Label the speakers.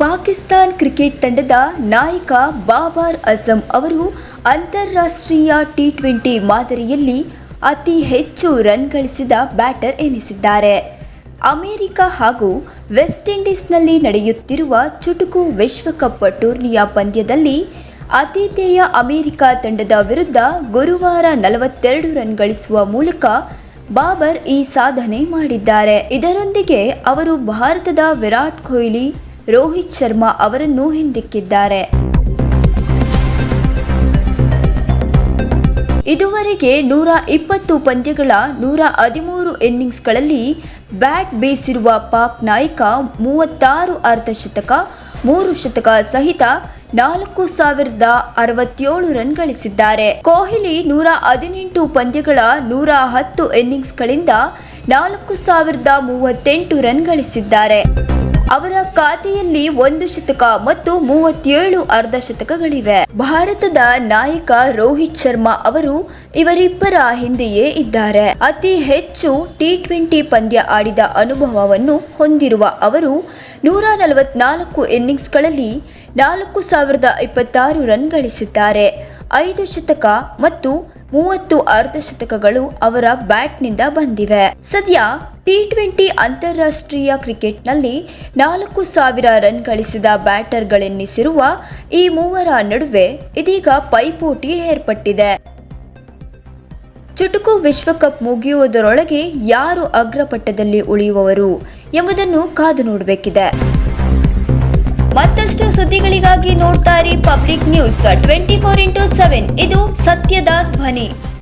Speaker 1: Pakistan cricket ತಂಡದ ನಾಯಕ ಬಾಬರ್ ಅಜಂ ಅವರು ಅಂತಾರಾಷ್ಟ್ರೀಯ ಟಿ ಟ್ವೆಂಟಿ ಮಾದರಿಯಲ್ಲಿ ಅತಿ ಹೆಚ್ಚು ರನ್ ಗಳಿಸಿದ ಬ್ಯಾಟರ್ ಎನಿಸಿದ್ದಾರೆ. ಅಮೆರಿಕ ಹಾಗೂ ವೆಸ್ಟ್ ಇಂಡೀಸ್ನಲ್ಲಿ ನಡೆಯುತ್ತಿರುವ ಚುಟುಕು ವಿಶ್ವಕಪ್ ಟೂರ್ನಿಯ ಪಂದ್ಯದಲ್ಲಿ ಆತಿಥೇಯ ಅಮೆರಿಕ ತಂಡದ ವಿರುದ್ಧ ಗುರುವಾರ ನಲವತ್ತೆರಡು ರನ್ ಗಳಿಸುವ ಮೂಲಕ ಬಾಬರ್ ಈ ಸಾಧನೆ ಮಾಡಿದ್ದಾರೆ. ಇದರೊಂದಿಗೆ ಅವರು ಭಾರತದ ವಿರಾಟ್ ಕೊಹ್ಲಿ ರೋಹಿತ್ ಶರ್ಮಾ ಅವರನ್ನು ಹಿಂದಿಕ್ಕಿದ್ದಾರೆ. ಇದುವರೆಗೆ ನೂರ ಇಪ್ಪತ್ತು ಪಂದ್ಯಗಳ ನೂರ ಹದಿಮೂರು ಇನ್ನಿಂಗ್ಸ್ಗಳಲ್ಲಿ ಬ್ಯಾಟ್ ಬೀಸಿರುವ ಪಾಕ್ ನಾಯಕ ಮೂವತ್ತಾರು ಅರ್ಧಶತಕ, ಮೂರು ಶತಕ ಸಹಿತ ನಾಲ್ಕು ಸಾವಿರದ ಅರವತ್ತೇಳು ರನ್ ಗಳಿಸಿದ್ದಾರೆ. ಕೊಹ್ಲಿ ನೂರ ಹದಿನೆಂಟು ಪಂದ್ಯಗಳ ನೂರ ಹತ್ತು ಇನ್ನಿಂಗ್ಸ್ಗಳಿಂದ ನಾಲ್ಕು ಸಾವಿರದ ಮೂವತ್ತೆಂಟು ರನ್ ಗಳಿಸಿದ್ದಾರೆ. ಅವರ ಖಾತೆಯಲ್ಲಿ ಒಂದು ಶತಕ ಮತ್ತು ಮೂವತ್ತೇಳು ಅರ್ಧಶತಕಗಳಿವೆ ಭಾರತದ ನಾಯಕ ರೋಹಿತ್ ಶರ್ಮಾ ಅವರು ಇವರಿಬ್ಬರ ಹಿಂದೆಯೇ ಇದ್ದಾರೆ. ಅತಿ ಹೆಚ್ಚು ಟಿ ಟ್ವೆಂಟಿ ಪಂದ್ಯ ಆಡಿದ ಅನುಭವವನ್ನು ಹೊಂದಿರುವ ಅವರು ನೂರ ನಲವತ್ನಾಲ್ಕು ಇನ್ನಿಂಗ್ಸ್ಗಳಲ್ಲಿ ನಾಲ್ಕು ಸಾವಿರದ ಇಪ್ಪತ್ತಾರು ರನ್ ಗಳಿಸಿದ್ದಾರೆ. ಐದು ಶತಕ ಮತ್ತು ಮೂವತ್ತು ಅರ್ಧಶತಕಗಳು ಅವರ ಬ್ಯಾಟ್ನಿಂದ ಬಂದಿವೆ. ಸದ್ಯ ಟಿ ಟ್ವೆಂಟಿ ಅಂತಾರಾಷ್ಟ್ರೀಯ ಕ್ರಿಕೆಟ್ನಲ್ಲಿ ನಾಲ್ಕು ಸಾವಿರ ರನ್ ಗಳಿಸಿದ ಬ್ಯಾಟರ್ಗಳೆನ್ನಿಸಿರುವ ಈ ಮೂವರ ನಡುವೆ ಇದೀಗ ಪೈಪೋಟಿ ಏರ್ಪಟ್ಟಿದೆ. ಚುಟುಕು ವಿಶ್ವಕಪ್ ಮುಗಿಯುವುದರೊಳಗೆ ಯಾರು ಅಗ್ರಪಟ್ಟದಲ್ಲಿ ಉಳಿಯುವವರು ಎಂಬುದನ್ನು ಕಾದು ನೋಡಬೇಕಿದೆ. ಮತ್ತಷ್ಟು ಸುದ್ದಿಗಳಿಗಾಗಿ ನೋಡ್ತಾರೆ public news twenty four into seven. ಇದು ಸತ್ಯದ ಧ್ವನಿ.